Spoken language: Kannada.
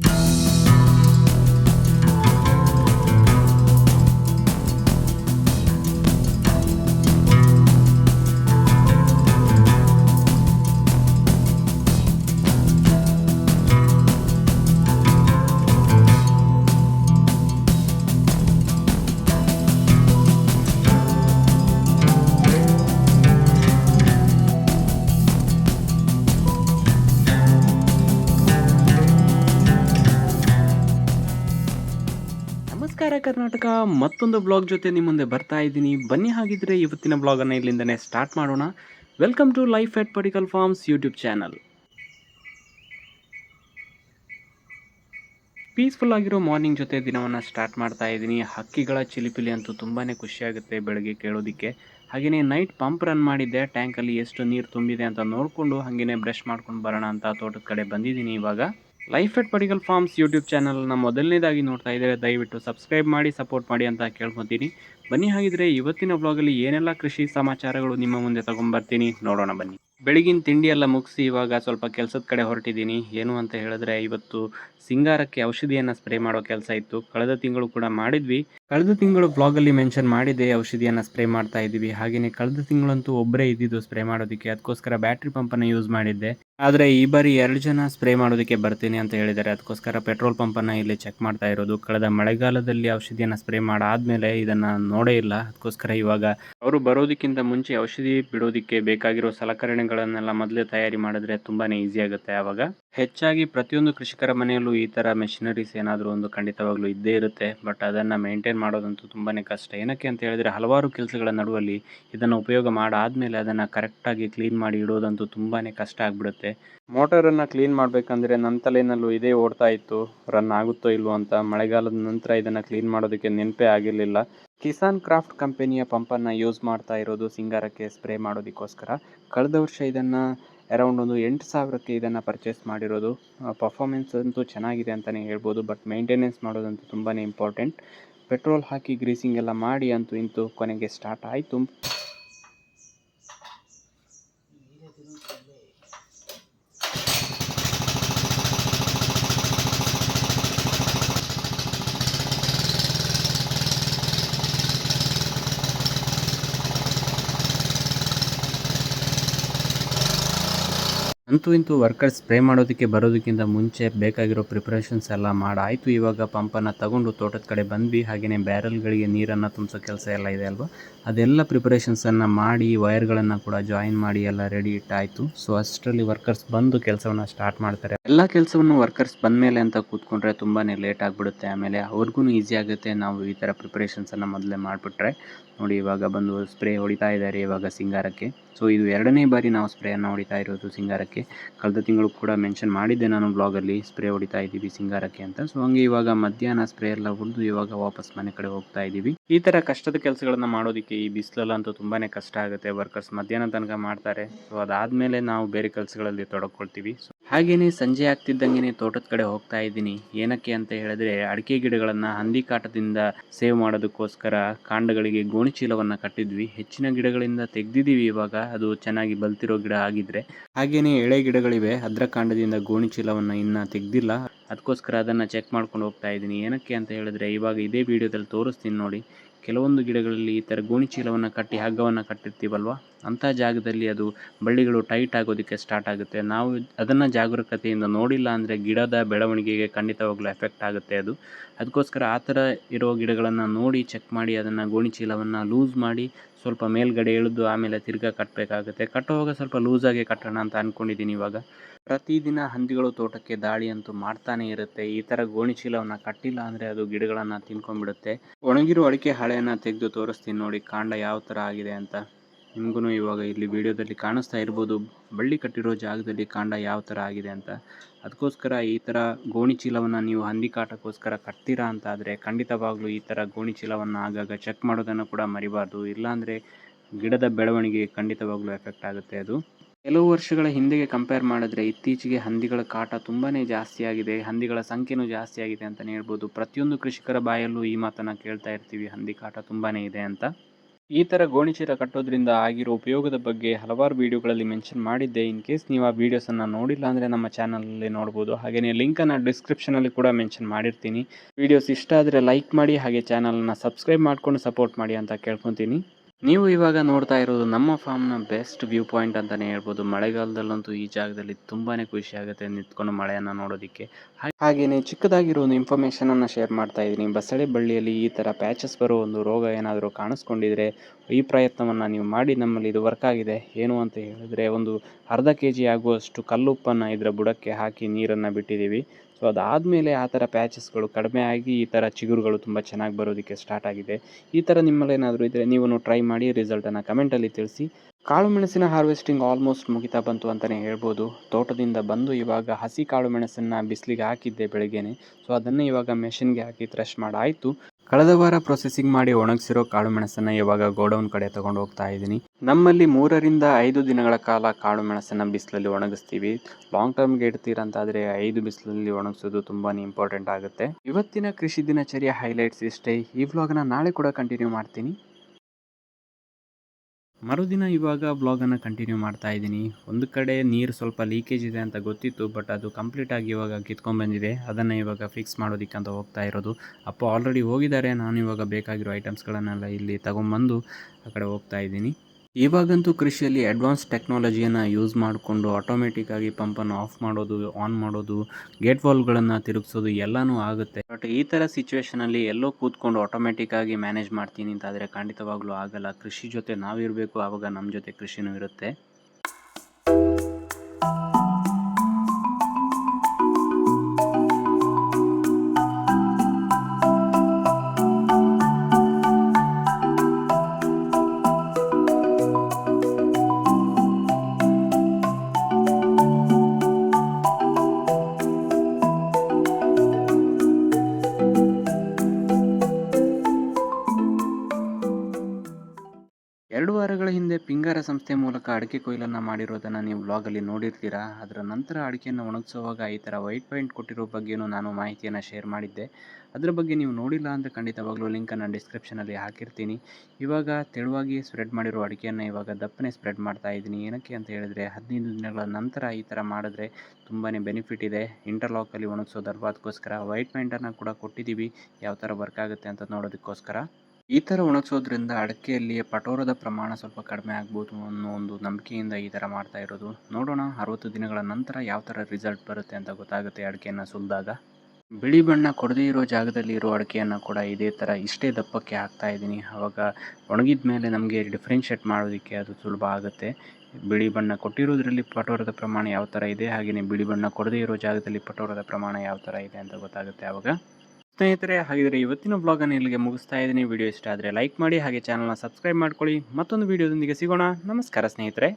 Bye. ನಮಸ್ಕಾರ ಕರ್ನಾಟಕ, ಮತ್ತೊಂದು ಬ್ಲಾಗ್ ಜೊತೆ ನಿಮ್ಮ ಮುಂದೆ ಬರ್ತಾ ಇದ್ದೀನಿ. ಬನ್ನಿ ಹಾಗಿದ್ರೆ ಇವತ್ತಿನ ಬ್ಲಾಗನ್ನು ಇಲ್ಲಿಂದನೇ ಸ್ಟಾರ್ಟ್ ಮಾಡೋಣ. Welcome to life at Padikal farms YouTube channel peaceful ಆಗಿರೋ ಮಾರ್ನಿಂಗ್ ಜೊತೆ ದಿನವನ್ನು ಸ್ಟಾರ್ಟ್ ಮಾಡ್ತಾ ಇದ್ದೀನಿ. ಹಕ್ಕಿಗಳ ಚಿಲಿಪಿಲಿ ಅಂತೂ ತುಂಬಾ ಖುಷಿಯಾಗುತ್ತೆ ಬೆಳಗ್ಗೆ ಕೇಳೋದಕ್ಕೆ. ಹಾಗೆಯೇ ನೈಟ್ ಪಂಪ್ ರನ್ ಮಾಡಿದ್ದೆ. ಟ್ಯಾಂಕಲ್ಲಿ ಎಷ್ಟು ನೀರು ತುಂಬಿದೆ ಅಂತ ನೋಡಿಕೊಂಡು ಹಾಗೆಯೇ ಬ್ರಷ್ ಮಾಡ್ಕೊಂಡು ಬರೋಣ ಅಂತ ತೋಟದ ಕಡೆ ಬಂದಿದ್ದೀನಿ ಇವಾಗ. Life at Padikal farms YouTube ಚಾನಲ್ನ ಮೊದಲನೇದಾಗಿ ನೋಡ್ತಾ ಇದ್ದರೆ ದಯವಿಟ್ಟು ಸಬ್ಸ್ಕ್ರೈಬ್ ಮಾಡಿ ಸಪೋರ್ಟ್ ಮಾಡಿ ಅಂತ ಕೇಳ್ಕೊತೀನಿ. ಬನ್ನಿ ಹಾಗಿದ್ರೆ ಇವತ್ತಿನ ಬ್ಲಾಗಲ್ಲಿ ಏನೆಲ್ಲ ಕೃಷಿ ಸಮಾಚಾರಗಳು ನಿಮ್ಮ ಮುಂದೆ ತಗೊಂಬರ್ತೀನಿ ನೋಡೋಣ ಬನ್ನಿ. ಬೆಳಗಿನ ತಿಂಡಿ ಎಲ್ಲ ಮುಗಿಸಿ ಇವಾಗ ಸ್ವಲ್ಪ ಕೆಲಸದ ಕಡೆ ಹೊರಟಿದ್ದೀನಿ. ಏನು ಅಂತ ಹೇಳಿದ್ರೆ ಇವತ್ತು ಸಿಂಗಾರಕ್ಕೆ ಔಷಧಿಯನ್ನು ಸ್ಪ್ರೇ ಮಾಡೋ ಕೆಲಸ ಇತ್ತು. ಕಳೆದ ತಿಂಗಳು ಕೂಡ ಮಾಡಿದ್ವಿ. ಕಳೆದ ತಿಂಗಳು ಬ್ಲಾಗಲ್ಲಿ ಮೆನ್ಷನ್ ಮಾಡಿದೆ ಔಷಧಿಯನ್ನು ಸ್ಪ್ರೇ ಮಾಡ್ತಾ ಇದ್ದೀವಿ. ಹಾಗೆಯೇ ಕಳೆದ ತಿಂಗಳಂತೂ ಒಬ್ಬರೇ ಇದ್ದಿದ್ದು ಸ್ಪ್ರೇ ಮಾಡೋದಕ್ಕೆ. ಅದಕ್ಕೋಸ್ಕರ ಬ್ಯಾಟ್ರಿ ಪಂಪನ್ನು ಯೂಸ್ ಮಾಡಿದ್ದೆ. ಆದರೆ ಈ ಬಾರಿ ಎರಡು ಜನ ಸ್ಪ್ರೇ ಮಾಡೋದಕ್ಕೆ ಬರ್ತೀನಿ ಅಂತ ಹೇಳಿದ್ದಾರೆ. ಅದಕ್ಕೋಸ್ಕರ ಪೆಟ್ರೋಲ್ ಪಂಪನ್ನು ಇಲ್ಲಿ ಚೆಕ್ ಮಾಡ್ತಾ ಇರೋದು. ಕಳೆದ ಮಳೆಗಾಲದಲ್ಲಿ ಔಷಧಿಯನ್ನು ಸ್ಪ್ರೇ ಮಾಡಾದ್ಮೇಲೆ ಇದನ್ನು ನೋಡೇ ಇಲ್ಲ. ಅದಕ್ಕೋಸ್ಕರ ಇವಾಗ ಅವರು ಬರೋದಕ್ಕಿಂತ ಮುಂಚೆ ಔಷಧಿ ಬಿಡೋದಕ್ಕೆ ಬೇಕಾಗಿರೋ ಸಲಕರಣೆಗಳನ್ನೆಲ್ಲ ಮೊದಲೇ ತಯಾರಿ ಮಾಡಿದ್ರೆ ತುಂಬಾನೇ ಈಸಿ ಆಗುತ್ತೆ ಆವಾಗ. ಹೆಚ್ಚಾಗಿ ಪ್ರತಿಯೊಂದು ಕೃಷಿಕರ ಮನೆಯಲ್ಲೂ ಈ ತರ ಮೆಷಿನರೀಸ್ ಏನಾದರೂ ಒಂದು ಖಂಡಿತವಾಗ್ಲೂ ಇದ್ದೇ ಇರುತ್ತೆ ಬಟ್ ಅದನ್ನ ಮೇಂಟೈನ್ ಮಾಡೋದಂತೂ ತುಂಬಾನೇ ಕಷ್ಟ. ಏನಕ್ಕೆ ಅಂತ ಹೇಳಿದ್ರೆ ಹಲವಾರು ಕೆಲಸಗಳ ನಡುವಲ್ಲಿ ಇದನ್ನು ಉಪಯೋಗ ಮಾಡಾದ್ಮೇಲೆ ಅದನ್ನ ಕರೆಕ್ಟಾಗಿ ಕ್ಲೀನ್ ಮಾಡಿ ಇಡೋದಂತೂ ತುಂಬಾನೇ ಕಷ್ಟ ಆಗ್ಬಿಡುತ್ತೆ. ಮೋಟರನ್ನು ಕ್ಲೀನ್ ಮಾಡಬೇಕಂದ್ರೆ ನನ್ನ ತಲೆನಲ್ಲೂ ಇದೇ ಓಡ್ತಾ ಇತ್ತು ರನ್ ಆಗುತ್ತೋ ಇಲ್ವೋ ಅಂತ ಮಳೆಗಾಲದ ನಂತರ ಇದನ್ನು ಕ್ಲೀನ್ ಮಾಡೋದಕ್ಕೆ ನೆನಪೇ ಆಗಿರಲಿಲ್ಲ. ಕಿಸಾನ್ ಕ್ರಾಫ್ಟ್ ಕಂಪನಿಯ ಪಂಪನ್ನು ಯೂಸ್ ಮಾಡ್ತಾ ಇರೋದು ಸಿಂಗಾರಕ್ಕೆ ಸ್ಪ್ರೇ ಮಾಡೋದಕ್ಕೋಸ್ಕರ. ಕಳೆದ ವರ್ಷ ಇದನ್ನು ಅರೌಂಡ್ ಒಂದು ಎಂಟು ಸಾವಿರಕ್ಕೆ ಇದನ್ನು ಪರ್ಚೇಸ್ ಮಾಡಿರೋದು. ಪರ್ಫಾರ್ಮೆನ್ಸ್ ಅಂತೂ ಚೆನ್ನಾಗಿದೆ ಅಂತಲೇ ಹೇಳ್ಬೋದು ಬಟ್ ಮೇಂಟೆನೆನ್ಸ್ ಮಾಡೋದಂತೂ ತುಂಬಾ ಇಂಪಾರ್ಟೆಂಟ್ ಪೆಟ್ರೋಲ್ ಹಾಕಿ ಗ್ರೀಸಿಂಗ್ ಎಲ್ಲ ಮಾಡಿ ಅಂತೂ ಇಂತೂ ಕೊನೆಗೆ ಸ್ಟಾರ್ಟ್ ಆಯಿತು. ಅಂತೂ ಇಂತೂ ವರ್ಕರ್ಸ್ ಸ್ಪ್ರೇ ಮಾಡೋದಕ್ಕೆ ಬರೋದಕ್ಕಿಂತ ಮುಂಚೆ ಬೇಕಾಗಿರೋ ಪ್ರಿಪ್ರೇಷನ್ಸ್ ಎಲ್ಲ ಮಾಡಾಯಿತು ಇವಾಗ ಪಂಪನ್ನು ತಗೊಂಡು ತೋಟದ ಕಡೆ ಬಂದ್ವಿ. ಹಾಗೆಯೇ ಬ್ಯಾರಲ್ಗಳಿಗೆ ನೀರನ್ನು ತುಂಬಿಸೋ ಕೆಲಸ ಎಲ್ಲ ಇದೆ ಅಲ್ವಾ? ಅದೆಲ್ಲ ಪ್ರಿಪ್ರೇಷನ್ಸನ್ನು ಮಾಡಿ ವೈರ್ಗಳನ್ನು ಕೂಡ ಜಾಯಿನ್ ಮಾಡಿ ಎಲ್ಲ ರೆಡಿ ಇಟ್ಟಾಯಿತು. ಸೊ ಅಷ್ಟರಲ್ಲಿ ವರ್ಕರ್ಸ್ ಬಂದು ಕೆಲಸವನ್ನು ಸ್ಟಾರ್ಟ್ ಮಾಡ್ತಾರೆ. ಎಲ್ಲ ಕೆಲಸವನ್ನು ವರ್ಕರ್ಸ್ ಬಂದಮೇಲೆ ಅಂತ ಕೂತ್ಕೊಂಡ್ರೆ ತುಂಬಾ ಲೇಟ್ ಆಗಿಬಿಡುತ್ತೆ. ಆಮೇಲೆ ಅವ್ರಿಗೂ ಈಸಿ ಆಗುತ್ತೆ. ನಾವು ಈ ಥರ ಪ್ರಿಪ್ರೇಷನ್ಸನ್ನು ಮೊದಲೇ ಮಾಡಿಬಿಟ್ರೆ. ನೋಡಿ, ಇವಾಗ ಬಂದು ಸ್ಪ್ರೇ ಹೊಡಿತಾ ಇದ್ದಾರೆ ಇವಾಗ ಸಿಂಗಾರಕ್ಕೆ. ಸೊ ಇದು ಎರಡನೇ ಬಾರಿ ನಾವು ಸ್ಪ್ರೇಯನ್ನು ಹೊಡಿತಾ ಇರೋದು ಸಿಂಗಾರಕ್ಕೆ. ಕಳೆದ ತಿಂಗಳು ಕೂಡ ಮೆನ್ಷನ್ ಮಾಡಿದ್ದೆ ನಾನು ಬ್ಲಾಗಲ್ಲಿ, ಸ್ಪ್ರೇ ಹೊಡಿತಾ ಇದ್ದೀವಿ ಸಿಂಗಾರಕ್ಕೆ ಅಂತ. ಸೊ ಹಂಗೆ ಇವಾಗ ಮಧ್ಯಾಹ್ನ ಸ್ಪ್ರೇ ಎಲ್ಲ ಹೊಡೆದು ಇವಾಗ ವಾಪಸ್ ಮನೆ ಕಡೆ ಹೋಗ್ತಾ ಇದ್ದೀವಿ. ಈ ಥರ ಕಷ್ಟದ ಕೆಲಸಗಳನ್ನ ಮಾಡೋದಕ್ಕೆ ಈ ಬಿಸಿಲಲ್ಲಂತೂ ತುಂಬಾನೇ ಕಷ್ಟ ಆಗುತ್ತೆ. ವರ್ಕರ್ಸ್ ಮಧ್ಯಾಹ್ನ ತನಕ ಮಾಡ್ತಾರೆ. ಸೊ ಅದಾದಮೇಲೆ ನಾವು ಬೇರೆ ಕೆಲಸಗಳಲ್ಲಿ ತೊಡಕೊಳ್ತೀವಿ. ಸೊ ಹಾಗೇನೆ ಸಂಜೆ ಆಗ್ತಿದ್ದಂಗೆ ತೋಟದ ಕಡೆ ಹೋಗ್ತಾ ಇದ್ದೀನಿ. ಏನಕ್ಕೆ ಅಂತ ಹೇಳಿದ್ರೆ ಅಡಿಕೆ ಗಿಡಗಳನ್ನ ಹಂದಿ ಕಾಟದಿಂದ ಸೇವ್ ಮಾಡೋದಕ್ಕೋಸ್ಕರ ಕಾಂಡಗಳಿಗೆ ಗೋಣಿಚೀಲವನ್ನು ಕಟ್ಟಿದ್ವಿ. ಹೆಚ್ಚಿನ ಗಿಡಗಳಿಂದ ತೆಗ್ದಿದೀವಿ ಇವಾಗ. ಅದು ಚೆನ್ನಾಗಿ ಬಲ್ತಿರೋ ಗಿಡ ಆಗಿದ್ರೆ. ಹಾಗೇನೆ ಎಳೆ ಗಿಡಗಳಿವೆ ಅದ್ರ ಕಾಂಡದಿಂದ ಗೋಣಿ ಚೀಲವನ್ನ ಇನ್ನ ತೆಗ್ದಿಲ್ಲ. ಅದಕ್ಕೋಸ್ಕರ ಅದನ್ನ ಚೆಕ್ ಮಾಡ್ಕೊಂಡು ಹೋಗ್ತಾ ಇದ್ದೀನಿ ಏನಕ್ಕೆ ಅಂತ ಹೇಳಿದ್ರೆ ಇವಾಗ ಇದೇ ವಿಡಿಯೋದಲ್ಲಿ ತೋರಿಸ್ತೀನಿ ನೋಡಿ. ಕೆಲವೊಂದು ಗಿಡಗಳಲ್ಲಿ ಈ ಥರ ಗೋಣಿ ಚೀಲವನ್ನು ಕಟ್ಟಿ, ಹಗ್ಗವನ್ನು ಕಟ್ಟಿರ್ತೀವಲ್ವ? ಅಂಥ ಜಾಗದಲ್ಲಿ ಅದು ಬಳ್ಳಿಗಳು ಟೈಟ್ ಆಗೋದಕ್ಕೆ ಸ್ಟಾರ್ಟ್ ಆಗುತ್ತೆ. ನಾವು ಅದನ್ನು ಜಾಗರೂಕತೆಯಿಂದ ನೋಡಿಲ್ಲ ಅಂದರೆ ಗಿಡದ ಬೆಳವಣಿಗೆಗೆ ಖಂಡಿತವಾಗ್ಲೂ ಎಫೆಕ್ಟ್ ಆಗುತ್ತೆ ಅದು. ಅದಕ್ಕೋಸ್ಕರ ಆ ಥರ ಇರೋ ಗಿಡಗಳನ್ನು ನೋಡಿ ಚೆಕ್ ಮಾಡಿ, ಅದನ್ನು ಗೋಣಿ ಚೀಲವನ್ನು ಲೂಸ್ ಮಾಡಿ ಸ್ವಲ್ಪ ಮೇಲ್ಗಡೆ ಎಳೆದು ಆಮೇಲೆ ತಿರ್ಗಾ ಕಟ್ಟಬೇಕಾಗುತ್ತೆ ಕಟ್ಟುವಾಗ ಸ್ವಲ್ಪ ಲೂಸಾಗಿ ಕಟ್ಟೋಣ ಅಂತ ಅಂದ್ಕೊಂಡಿದ್ದೀನಿ ಇವಾಗ. ಪ್ರತಿದಿನ ಹಂದಿಗಳು ತೋಟಕ್ಕೆ ದಾಳಿ ಅಂತೂ ಮಾಡ್ತಾನೆ ಇರುತ್ತೆ. ಈ ಥರ ಗೋಣಿ ಚೀಲವನ್ನು ಕಟ್ಟಿಲ್ಲ ಅಂದರೆ ಅದು ಗಿಡಗಳನ್ನು ತಿನ್ಕೊಂಡ್ಬಿಡುತ್ತೆ. ಒಣಗಿರೋ ಅಡಿಕೆ ಹಾಳೆಯನ್ನು ತೆಗೆದು ತೋರಿಸ್ತೀನಿ ನೋಡಿ ಕಾಂಡ ಯಾವ ಥರ ಆಗಿದೆ ಅಂತ. ನಿಮಗೂ ಇವಾಗ ಇಲ್ಲಿ ವಿಡಿಯೋದಲ್ಲಿ ಕಾಣಿಸ್ತಾ ಇರ್ಬೋದು, ಬಳ್ಳಿ ಕಟ್ಟಿರೋ ಜಾಗದಲ್ಲಿ ಕಾಂಡ ಯಾವ ಥರ ಆಗಿದೆ ಅಂತ. ಅದಕ್ಕೋಸ್ಕರ ಈ ಥರ ಗೋಣಿ ಚೀಲವನ್ನು ನೀವು ಹಂದಿ ಕಾಟಕ್ಕೋಸ್ಕರ ಕಟ್ತೀರಾ ಅಂತ ಆದರೆ ಖಂಡಿತವಾಗ್ಲೂ ಈ ಥರ ಗೋಣಿ ಚೀಲವನ್ನು ಆಗಾಗ ಚೆಕ್ ಮಾಡೋದನ್ನು ಕೂಡ ಮರಿಬಾರ್ದು. ಇಲ್ಲಾಂದರೆ ಗಿಡದ ಬೆಳವಣಿಗೆ ಖಂಡಿತವಾಗ್ಲೂ ಎಫೆಕ್ಟ್ ಆಗುತ್ತೆ ಅದು. ಕೆಲವು ವರ್ಷಗಳ ಹಿಂದೆಗೆ ಕಂಪೇರ್ ಮಾಡಿದ್ರೆ ಇತ್ತೀಚೆಗೆ ಹಂದಿಗಳ ಕಾಟ ತುಂಬಾ ಜಾಸ್ತಿ ಆಗಿದೆ. ಹಂದಿಗಳ ಸಂಖ್ಯೆನೂ ಜಾಸ್ತಿ ಆಗಿದೆ ಅಂತಲೇ ಹೇಳ್ಬೋದು. ಪ್ರತಿಯೊಂದು ಕೃಷಿಕರ ಬಾಯಲ್ಲೂ ಈ ಮಾತನ್ನು ಕೇಳ್ತಾ ಇರ್ತೀವಿ. ಹಂದಿ ಕಾಟ ತುಂಬಾ ಇದೆ ಅಂತ. ಈ ಥರ ಗೋಣಿಚೀಲ ಕಟ್ಟೋದ್ರಿಂದ ಆಗಿರೋ ಉಪಯೋಗದ ಬಗ್ಗೆ ಹಲವಾರು ವಿಡಿಯೋಗಳಲ್ಲಿ ಮೆನ್ಷನ್ ಮಾಡಿದ್ದೆ. ಇನ್ ಕೇಸ್ ನೀವು ಆ ವೀಡಿಯೋಸನ್ನು ನೋಡಿಲ್ಲ ಅಂದರೆ ನಮ್ಮ ಚಾನಲಲ್ಲಿ ನೋಡ್ಬೋದು. ಹಾಗೆಯೇ ಲಿಂಕನ್ನು ಡಿಸ್ಕ್ರಿಪ್ಷನಲ್ಲಿ ಕೂಡ ಮೆನ್ಷನ್ ಮಾಡಿರ್ತೀನಿ. ವಿಡಿಯೋಸ್ ಇಷ್ಟ ಆದರೆ ಲೈಕ್ ಮಾಡಿ, ಹಾಗೆ ಚಾನಲನ್ನು ಸಬ್ಸ್ಕ್ರೈಬ್ ಮಾಡ್ಕೊಂಡು ಸಪೋರ್ಟ್ ಮಾಡಿ ಅಂತ ಕೇಳ್ಕೊತೀನಿ. ನೀವು ಇವಾಗ ನೋಡ್ತಾ ಇರೋದು ನಮ್ಮ ಫಾರ್ಮ್ನ ಬೆಸ್ಟ್ ವ್ಯೂ ಪಾಯಿಂಟ್ ಅಂತಲೇ ಹೇಳ್ಬೋದು. ಮಳೆಗಾಲದಲ್ಲಂತೂ ಈ ಜಾಗದಲ್ಲಿ ತುಂಬಾ ಖುಷಿ ಆಗುತ್ತೆ ನಿಂತ್ಕೊಂಡು ಮಳೆಯನ್ನು ನೋಡೋದಕ್ಕೆ. ಹಾಗೆಯೇ ಚಿಕ್ಕದಾಗಿರೋ ಒಂದು ಇನ್ಫಾರ್ಮೇಷನನ್ನು ಶೇರ್ ಮಾಡ್ತಾ ಇದ್ದೀನಿ. ಬಸಳೆ ಬಳ್ಳಿಯಲ್ಲಿ ಈ ಥರ ಪ್ಯಾಚಸ್ ಬರೋ ಒಂದು ರೋಗ ಏನಾದರೂ ಕಾಣಿಸ್ಕೊಂಡಿದ್ರೆ ಈ ಪ್ರಯತ್ನವನ್ನು ನೀವು ಮಾಡಿ, ನಮ್ಮಲ್ಲಿ ಇದು ವರ್ಕ್ ಆಗಿದೆ. ಏನು ಅಂತ ಹೇಳಿದ್ರೆ ಒಂದು ಅರ್ಧ ಕೆ ಜಿ ಆಗುವಷ್ಟು ಕಲ್ಲುಪ್ಪನ್ನು ಇದರ ಬುಡಕ್ಕೆ ಹಾಕಿ ನೀರನ್ನು ಬಿಟ್ಟಿದ್ದೀವಿ. ಸೊ ಅದಾದಮೇಲೆ ಆ ಥರ ಪ್ಯಾಚಸ್ಗಳು ಕಡಿಮೆ ಆಗಿ ಈ ಥರ ಚಿಗುರುಗಳು ತುಂಬ ಚೆನ್ನಾಗಿ ಬರೋದಕ್ಕೆ ಸ್ಟಾರ್ಟ್ ಆಗಿದೆ. ಈ ಥರ ನಿಮ್ಮಲ್ಲಿ ಏನಾದರೂ ಇದ್ದರೆ ನೀವು ಟ್ರೈ ಮಾಡಿ ರಿಸಲ್ಟನ್ನು ಕಮೆಂಟಲ್ಲಿ ತಿಳಿಸಿ. ಕಾಳು ಮೆಣಸಿನ ಹಾರ್ವೆಸ್ಟಿಂಗ್ ಆಲ್ಮೋಸ್ಟ್ ಮುಗಿತಾ ಬಂತು ಅಂತಲೇ ಹೇಳ್ಬೋದು. ತೋಟದಿಂದ ಬಂದು ಇವಾಗ ಹಸಿ ಕಾಳು ಮೆಣಸನ್ನು ಬಿಸಿಲಿಗೆ ಹಾಕಿದ್ದೆ ಬೆಳಗ್ಗೆನೆ. ಸೊ ಅದನ್ನು ಇವಾಗ ಮೆಷಿನ್ಗೆ ಹಾಕಿ ಥ್ರೆಶ್ ಮಾಡಾಯಿತು ಕಳೆದ ವಾರ ಪ್ರೊಸೆಸಿಂಗ್ ಮಾಡಿ ಒಣಗಿಸಿರೋ ಕಾಳು ಮೆಣಸನ್ನ ಇವಾಗ ಗೋಡೌನ್ ಕಡೆ ತಗೊಂಡು ಹೋಗ್ತಾ ಇದ್ದೀನಿ ನಮ್ಮಲ್ಲಿ ಮೂರರಿಂದ ಐದು ದಿನಗಳ ಕಾಲ ಕಾಳು ಮೆಣಸನ್ನ ಬಿಸಿಲಲ್ಲಿ ಒಣಗಿಸ್ತೀವಿ. ಲಾಂಗ್ ಟರ್ಮ್ಗೆ ಇಡ್ತೀರಂತಾದರೆ ಐದು ಬಿಸಿಲಲ್ಲಿ ಒಣಗಿಸೋದು ತುಂಬಾ ಇಂಪಾರ್ಟೆಂಟ್ ಆಗುತ್ತೆ. ಇವತ್ತಿನ ಕೃಷಿ ದಿನಚರಿಯ ಹೈಲೈಟ್ಸ್ ಇಷ್ಟೇ. ಈ ವ್ಲಾಗ್ನ ನಾಳೆ ಕೂಡ ಕಂಟಿನ್ಯೂ ಮಾಡ್ತೀನಿ. ಮರುದಿನ ಇವಾಗ ಬ್ಲಾಗನ್ನು ಕಂಟಿನ್ಯೂ ಮಾಡ್ತಾ ಇದ್ದೀನಿ. ಒಂದು ಕಡೆ ನೀರು ಸ್ವಲ್ಪ ಲೀಕೇಜ್ ಇದೆ ಅಂತ ಗೊತ್ತಿತ್ತು ಬಟ್ ಅದು ಕಂಪ್ಲೀಟಾಗಿ ಇವಾಗ ಕಿತ್ಕೊಂಡ್ಬಂದಿದೆ ಅದನ್ನು ಇವಾಗ ಫಿಕ್ಸ್ ಮಾಡೋದಕ್ಕೆ ಅಂತ ಹೋಗ್ತಾ ಇರೋದು. ಅಪ್ಪ ಆಲ್ರೆಡಿ ಹೋಗಿದ್ದಾರೆ. ನಾನು ಇವಾಗ ಬೇಕಾಗಿರೋ ಐಟಮ್ಸ್ಗಳನ್ನೆಲ್ಲ ಇಲ್ಲಿ ತಗೊಂಬಂದು ಆ ಕಡೆ ಹೋಗ್ತಾ ಇದ್ದೀನಿ. ಇವಾಗಂತೂ ಕೃಷಿಯಲ್ಲಿ ಅಡ್ವಾನ್ಸ್ ಟೆಕ್ನಾಲಜಿಯನ್ನು ಯೂಸ್ ಮಾಡಿಕೊಂಡು ಆಟೋಮೆಟಿಕ್ಕಾಗಿ ಪಂಪನ್ನು ಆಫ್ ಮಾಡೋದು ಆನ್ ಮಾಡೋದು ಗೇಟ್ ವಾಲ್ಗಳನ್ನು ತಿರುಗಿಸೋದು ಎಲ್ಲನೂ ಆಗುತ್ತೆ. ಬಟ್ ಈ ಥರ ಸಿಚುವೇಷನಲ್ಲಿ ಎಲ್ಲೋ ಕೂತ್ಕೊಂಡು ಆಟೋಮೆಟಿಕ್ಕಾಗಿ ಮ್ಯಾನೇಜ್ ಮಾಡ್ತೀನಿ ಅಂತಾದರೆ ಖಂಡಿತವಾಗ್ಲೂ ಆಗಲ್ಲ. ಕೃಷಿ ಜೊತೆ ನಾವಿರಬೇಕು ಆವಾಗ ನಮ್ಮ ಜೊತೆ ಕೃಷಿನೂ ಇರುತ್ತೆ. ಸಂಸ್ಥೆ ಮೂಲಕ ಅಡಿಕೆ ಕೊಯ್ಲನ್ನು ಮಾಡಿರೋದನ್ನು ನೀವು ಬ್ಲಾಗಲ್ಲಿ ನೋಡಿರ್ತೀರಾ? ಅದರ ನಂತರ ಅಡಿಕೆಯನ್ನು ಒಣಗಿಸುವಾಗ ಈ ಥರ ವೈಟ್ ಪೈಂಟ್ ಕೊಟ್ಟಿರೋ ಬಗ್ಗೆಯೂ ನಾನು ಮಾಹಿತಿಯನ್ನು ಶೇರ್ ಮಾಡಿದ್ದೆ. ಅದರ ಬಗ್ಗೆ ನೀವು ನೋಡಿಲ್ಲ ಅಂದರೆ ಖಂಡಿತವಾಗ್ಲೂ ಲಿಂಕನ್ನು ಡಿಸ್ಕ್ರಿಪ್ಷನಲ್ಲಿ ಹಾಕಿರ್ತೀನಿ. ಇವಾಗ ತೆಳುವಾಗಿ ಸ್ಪ್ರೆಡ್ ಮಾಡಿರೋ ಅಡಿಕೆಯನ್ನು ಇವಾಗ ದಪ್ಪನೆ ಸ್ಪ್ರೆಡ್ ಮಾಡ್ತಾ ಇದ್ದೀನಿ. ಏನಕ್ಕೆ ಅಂತ ಹೇಳಿದ್ರೆ ಹದಿನೈದು ದಿನಗಳ ನಂತರ ಈ ಥರ ಮಾಡಿದ್ರೆ ತುಂಬಾ ಬೆನಿಫಿಟ್ ಇದೆ. ಇಂಟರ್ಲಾಕಲ್ಲಿ ಒಣಗಿಸೋದಲ್ವ ಅದಕ್ಕೋಸ್ಕರ ವೈಟ್ ಪೈಂಟನ್ನು ಕೂಡ ಕೊಟ್ಟಿದ್ದೀವಿ. ಯಾವ ಥರ ವರ್ಕ್ ಆಗುತ್ತೆ ಅಂತ ನೋಡೋದಕ್ಕೋಸ್ಕರ. ಈ ಥರ ಒಣಗಿಸೋದ್ರಿಂದ ಅಡಿಕೆಯಲ್ಲಿ ಪಟೋರದ ಪ್ರಮಾಣ ಸ್ವಲ್ಪ ಕಡಿಮೆ ಆಗ್ಬೋದು ಅನ್ನೋ ಒಂದು ನಂಬಿಕೆಯಿಂದ ಈ ಥರ ಮಾಡ್ತಾ ಇರೋದು. ನೋಡೋಣ ಅರವತ್ತು ದಿನಗಳ ನಂತರ ಯಾವ ಥರ ರಿಸಲ್ಟ್ ಬರುತ್ತೆ ಅಂತ ಗೊತ್ತಾಗುತ್ತೆ ಅಡಿಕೆಯನ್ನು ಸುಲಿದಾಗ. ಬಿಳಿ ಬಣ್ಣ ಕೊಡದೇ ಇರೋ ಜಾಗದಲ್ಲಿ ಇರೋ ಅಡಿಕೆಯನ್ನು ಕೂಡ ಇದೇ ಥರ ಇಷ್ಟೇ ದಪ್ಪಕ್ಕೆ ಹಾಕ್ತಾ ಇದ್ದೀನಿ. ಆವಾಗ ಒಣಗಿದ ಮೇಲೆ ನಮಗೆ ಡಿಫ್ರೆನ್ಷಿಯೇಟ್ ಮಾಡೋದಕ್ಕೆ ಅದು ಸುಲಭ ಆಗುತ್ತೆ. ಬಿಳಿ ಬಣ್ಣ ಕೊಟ್ಟಿರೋದ್ರಲ್ಲಿ ಪಟೋರದ ಪ್ರಮಾಣ ಯಾವ ಥರ ಇದೆ? ಹಾಗೆಯೇ ಬಿಳಿ ಬಣ್ಣ ಕೊಡದೇ ಇರೋ ಜಾಗದಲ್ಲಿ ಪಟೋರದ ಪ್ರಮಾಣ ಯಾವ ಥರ ಇದೆ ಅಂತ ಗೊತ್ತಾಗುತ್ತೆ ಆವಾಗ ಸ್ನೇಹಿತರೆ, ಹಾಗಿದ್ರೆ ಇವತ್ತಿನ ಬ್ಲಾಗನ್ನು ಇಲ್ಲಿಗೆ ಮುಗಿಸ್ತಾ ಇದ್ದೀನಿ. ವಿಡಿಯೋ ಇಷ್ಟ ಆದರೆ ಲೈಕ್ ಮಾಡಿ, ಹಾಗೆ ಚಾನಲ್ನ ಸಬ್ಸ್ಕ್ರೈಬ್ ಮಾಡ್ಕೊಳ್ಳಿ. ಮತ್ತೊಂದು ವಿಡಿಯೋದೊಂದಿಗೆ ಸಿಗೋಣ. ನಮಸ್ಕಾರ ಸ್ನೇಹಿತರೆ.